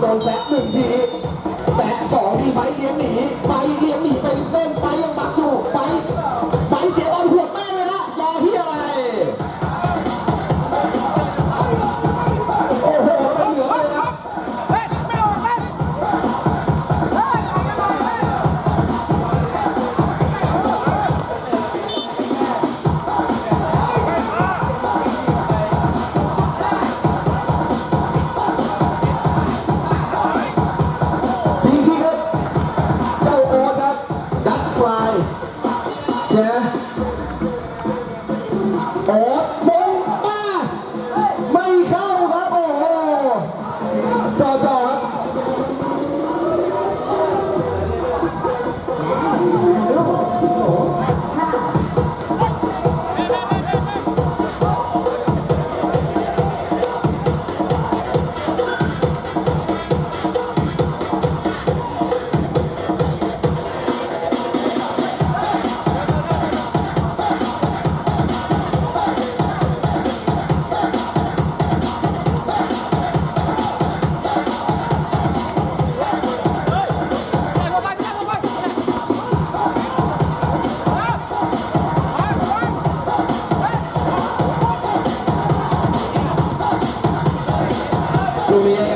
โดนแซะหนึ่งที Romeo.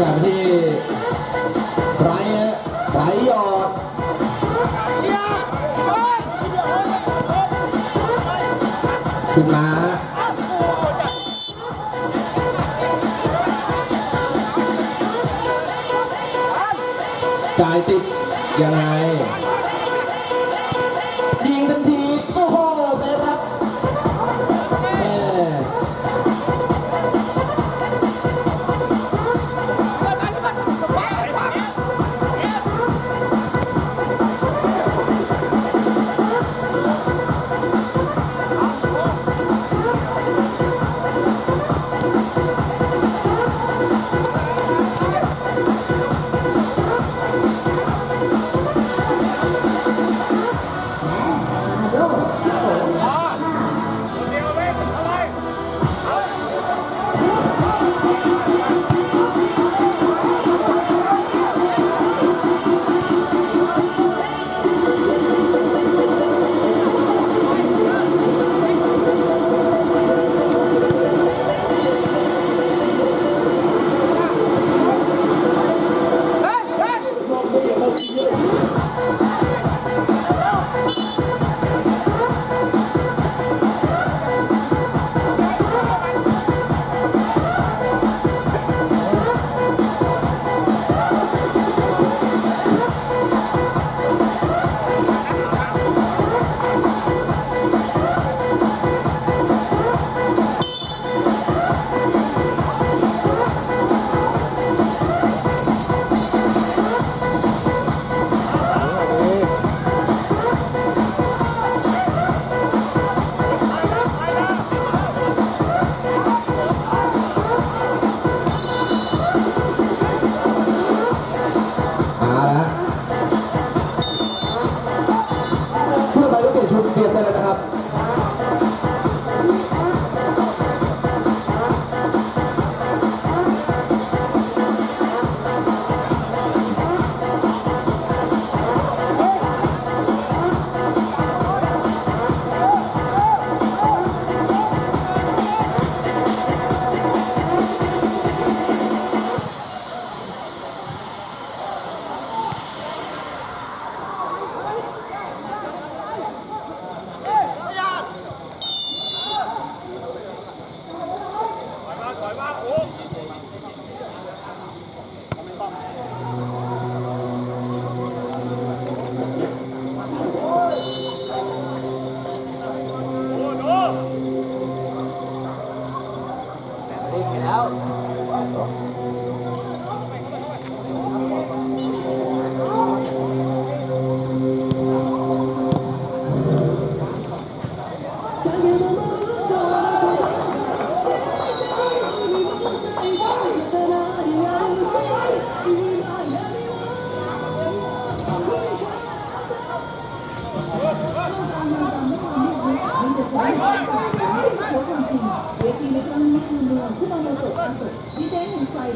กาศที่ไรไรออกขึ้นมาจ่ายติดยังไง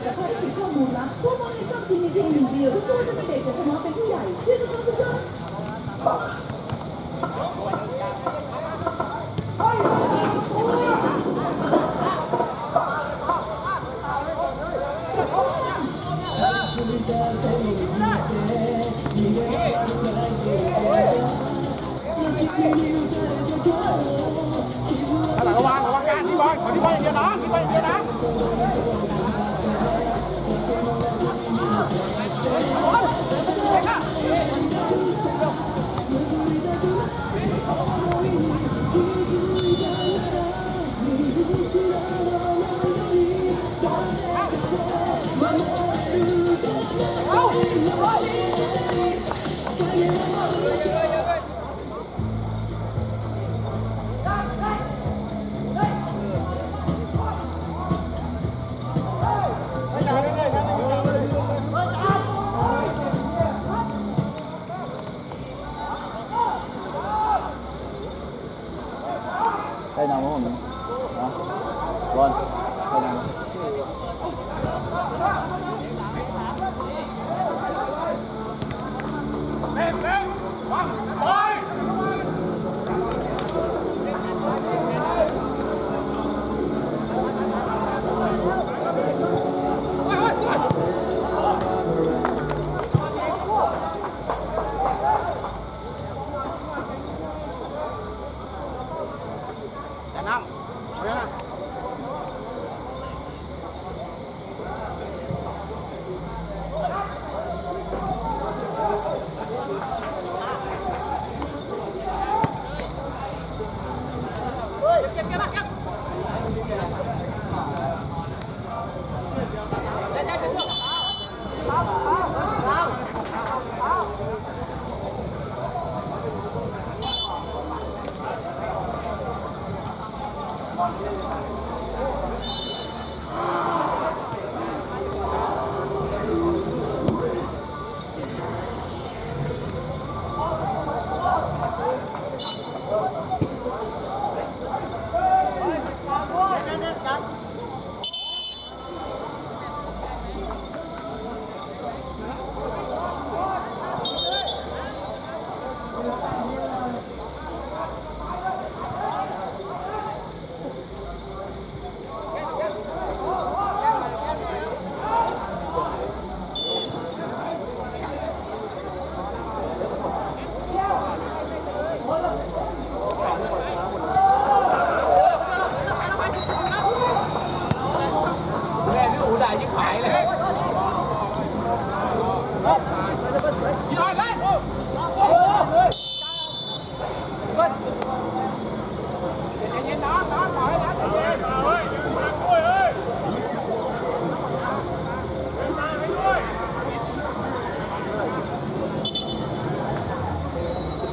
Thank you.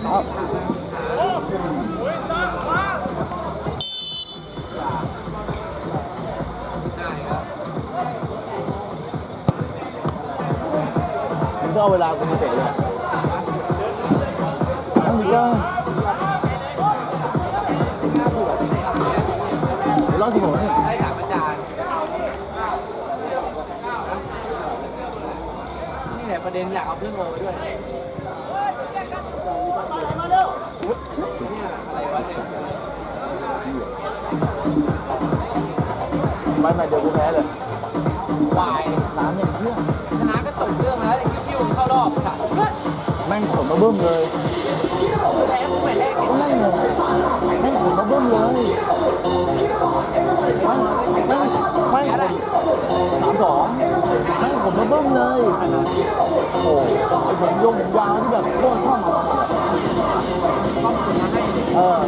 มึงก็เอาเวลากูมาเตะเลยต้องมีก็เดี๋ยวรอบที่ผมนี่ได้ถามอาจารย์นี่แหละประเด็นอยากเอาเพื่อนโมไปด้วย ไม่ไม่เดี๋ยวกูแพ้เลยวายน้ำเนี่ยเพื่อนชนะก็ตกเรื่องมาแล้วแต่คิวๆเข้ารอบสัตว์แม่งขนมาเบิ้มเลยแพ้ผู้ใหม่แรกเห็นแม่งเลยแม่งขนมาเบิ้มเลยแม่งแม่งแม่งขนสามสองแม่งขนมาเบิ้มเลยโอ้โหไอ้ผมยงยาวที่แบบโคตรท่อมาเออ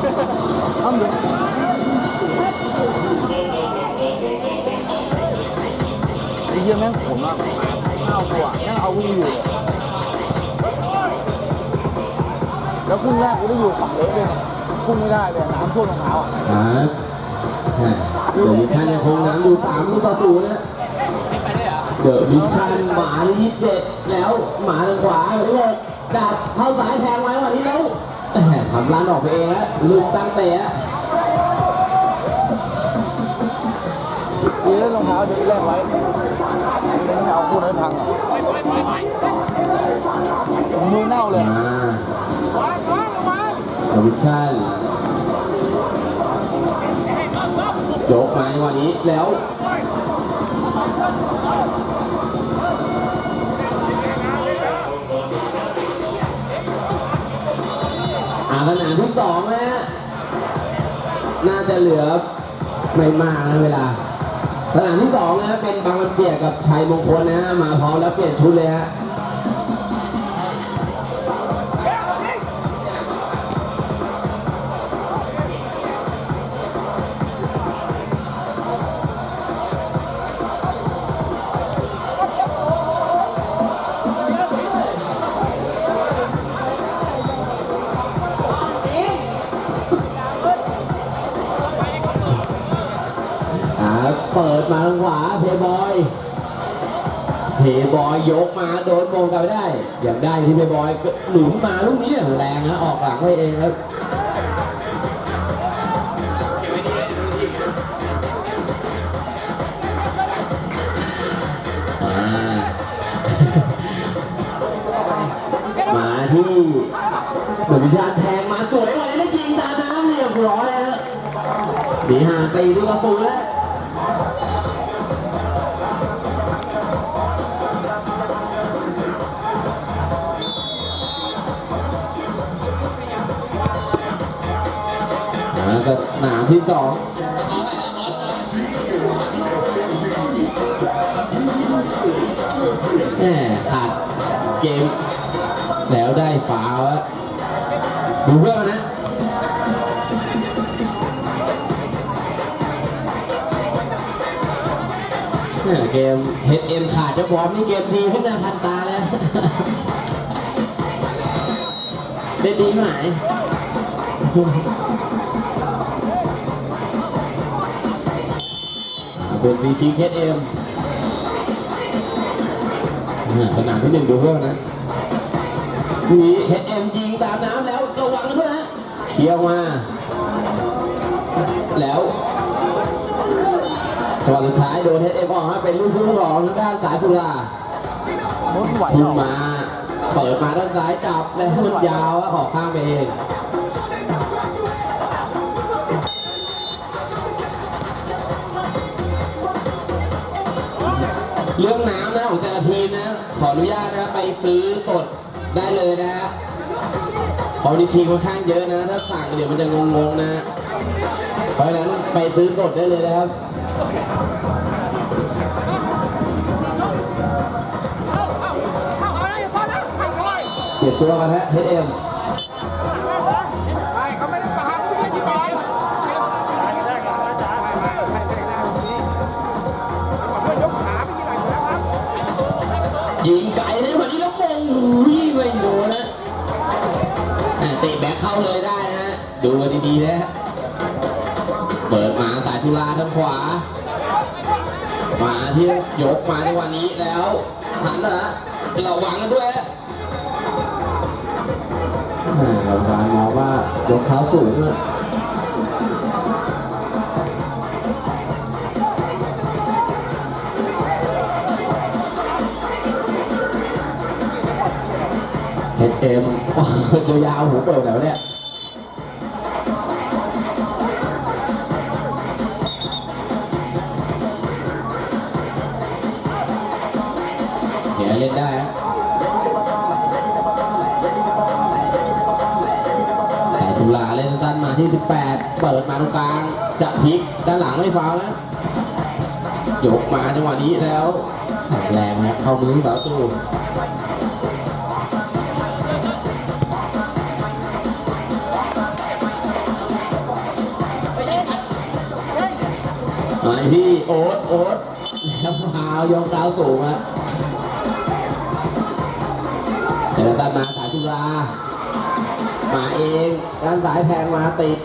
ไอ้เหี้ยแม่งผมมะกข้าวตัวแม่งเอาวิ่งอยู่ แล้วคุณแรกกูได้อยู่ฝั่งเล็กเลยคุณไม่ได้เลยน้ำท่วมรองเท้าอะครัดิชชั่นยังคงน้ำดูสามต่อศูนนะเดอะมิชันหมานิดเจ็ดแล้วหมาทางขวาหรือว่าดับเข้าสายแทงไว้วันนี้แล้ว ทำร้านออกไปเองแล้วลูกตั้งเตะอะดีเล่นรองเท้าเด็กแรกไว้ไม่เอาคู่นั้นพังอะมือเน่าเลยมาเดอะวิชั่นยกมาในวันนี้แล้ว อาสนามที่สองนะฮะน่าจะเหลือไม่มากนะเวลาสนามที่สองนะเป็นบางลำเกียกับชัยมงคลนะฮะมาพร้อมแล้วเปลี่ยนชุดเลยฮะ เพย์บอยยกมาโดนโมงกลับไม่ได้ อย่างได้ที่เพย์บอยหนุนมาลูกนี้อย่างแรงนะออกหลังไว้เองครับมาที่เหมือนวิชาแทงมาสวยเลยแล้ยิงตามน้ำเรียบร้อยฮะหนีห่างตีด้วยประตูแล้ว อ่าก็หนามที่สองแหมขาดเกม แล้วได้ฝาแล้วดูเพื่อนนะเนี่ยเกมขาดจ้าบอมนี่เกมดีขึ้นหน้าทันตาแล้วได้ดีไหม เป็น v t HM อ่าสนามที่หนึ่งดูเพื่อนนะ v HM ยิงตามน้ำแล้วระวังด้วยนะเคี่ยวมา แล้วจังหวะสุดท้ายโดนเฮดเอ็มออกมาเป็นลูกทุ่งของทางด้านสายสุรามุดไหวพุ่เปงล่ามา เปิดมาด้านซ้ายจับแล้วมันยาวอะออกข้างไปเอง เรื่องน้ำนะของแต่ละทีมนะ ขออนุญาตนะไปซื้อสดได้เลยนะฮะเพราะวันนี้ทีมค่อนข้างเยอะนะ ถ้าสั่งเดี๋ยวมันจะงงๆนะ เพราะฉะนั้นไปซื้อสดได้เลยนะครับเก็บตัวกันฮะเฮดเอ็ม เตะแบ็คเข้าเลยได้นะฮะดูดีๆนะเปิดมาสายทุลาทางขวา มาที่ยกมาในวันนี้แล้วหันนะฮะระวังกันด้วยฮะอ่ากรรมกายมองว่ายกเท้าสูงอะ เอ็มตัวยาวหูเปิดแล้วเนี่ยเดี๋ยวเล่นได้ฮะแต่ตุลาเล่นสั้นมาที่ 18 เปิดมาตรงกลาง จะพลิกด้านหลังไม่ฟาวนะยกมาจังหวะนี้แล้วแรงนะเข้ามือสาว ตูมาที่โอ๊ตโอ๊ตแล้วพาวยกดาวสูงอะแต่ละตันมาสายจุฬามามาเองด้านซ้ายแทงมาติด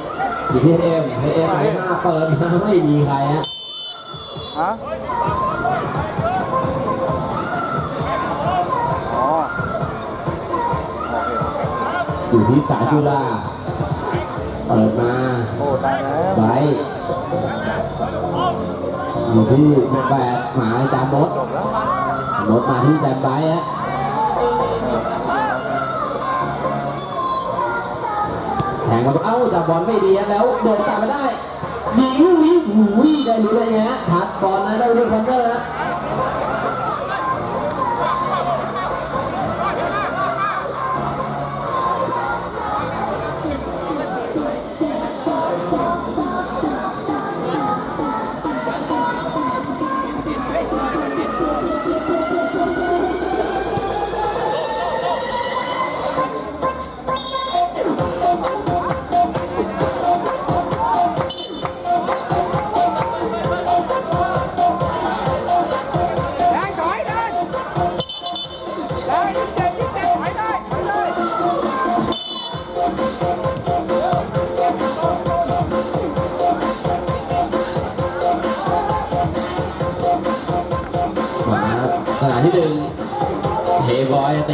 อยู่ที่เอ็มเอ็มไหลมาเปิดมาไม่มีใครฮะฮะอ๋อโอเคอยู่ที่สายจุฬาเปิดมาโอ้ตายแล้วไว้ อยู่ที่สิบแปดหมาจามดจบแล้วมดมาที่แจมไบฮะแทงมาเอ้าจับบอลไม่ดีแล้วโดนตัดมาได้ยิงลูกนี้หูยได้รู้เลยไงฮะถัดบอลนะได้ลูกคอนเตอร์ฮะ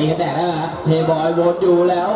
ตีกันแดดแล้วฮะเทบอยวนอยู่แล้ว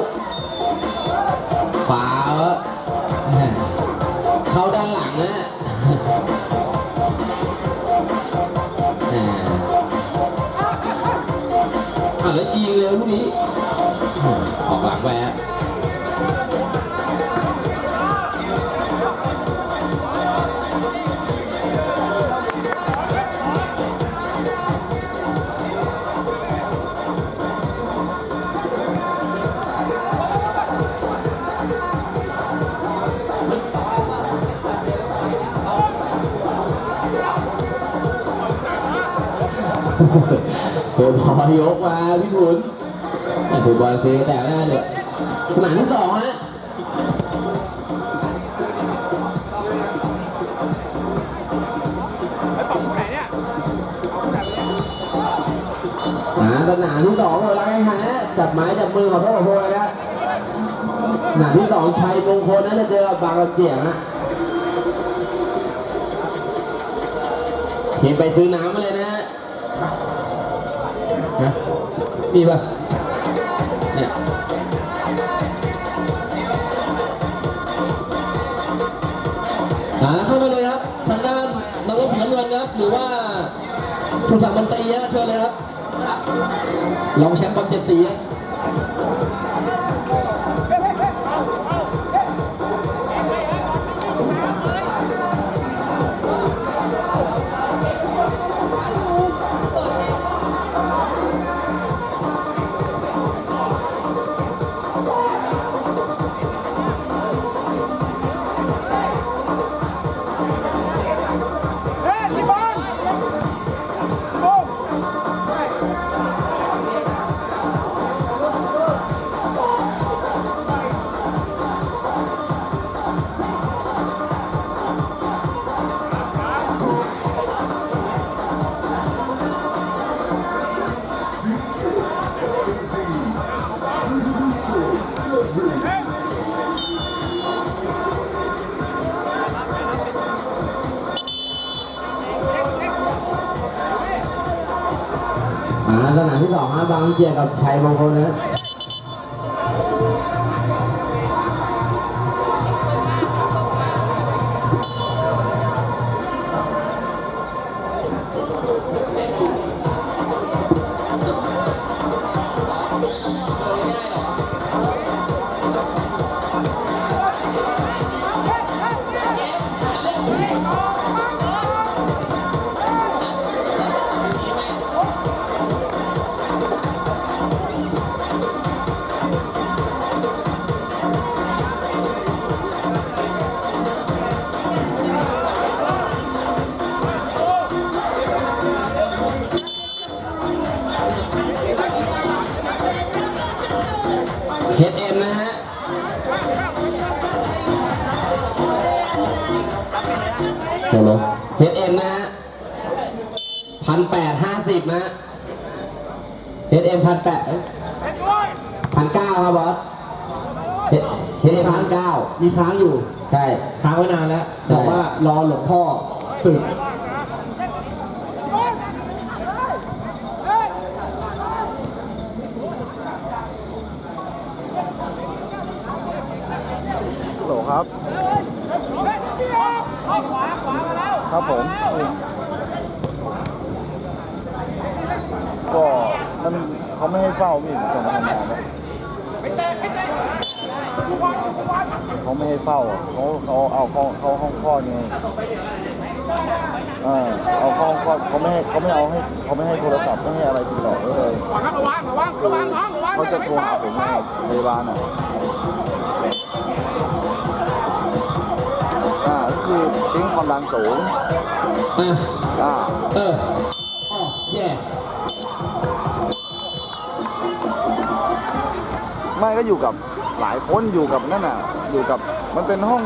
โดนพอยกมาพี่ขุนถูกบอลเตะแต่หน้าเนี่ยหนังสองฮะไอป๋องไหนเนี่ยหาสนามที่สองเราไล่ฮะจับไม้จับมือขอโทษขอโทษนะสนาที่สองชัยมงคลนั้นจะเจอบางระเจียงฮะทีมไปซื้อน้ำมาเลย มีป่ะเนี่ยหาเข้ามาเลยครับ ทางด้านนักรบสีน้ำเงินครับ หรือว่าสุสานดนตีเชิญเลยครับ ลองแชมป์บอลเจ็ดสี สองฮะบางกระเจียวกับชัยมงคลนะ เฮดเอ็มนะฮะโหลเฮดเอ็มนะฮะพันแปดห้าสิบนะเฮดเอ็มพันแปดพันเก้าครับบอสไม่ได้ค้างเก้ามีค้างอยู่ ใช่ค้างไว้นานแล้วใช่บอกว่ารอหลวงพ่อสึก โหลครับ ครับผม ก็มัน เขาไม่ให้เฝ้าพี่ผมจะมาทำงานนะเขาไม่ให้เฝ้าอะเขาเขาเอาเขาเขาห้องคลอดไงเออเอาเข้าห้องคลอดเขาไม่ให้เขาไม่เอาให้เขาไม่ให้โทรศัพท์ไม่ให้อะไรติดต่อเลยระวังครับระวังระวังระวังน้องระวังเขาจะโทรหาผมไม่ไงเฝ้าพยาบาลอะอ่าก็คือทิ้งความดันสูงอ่าเออ ไม่ก็อยู่กับหลายคนอยู่กับนั่นน่ะ อยู่กับมันเป็นห้อง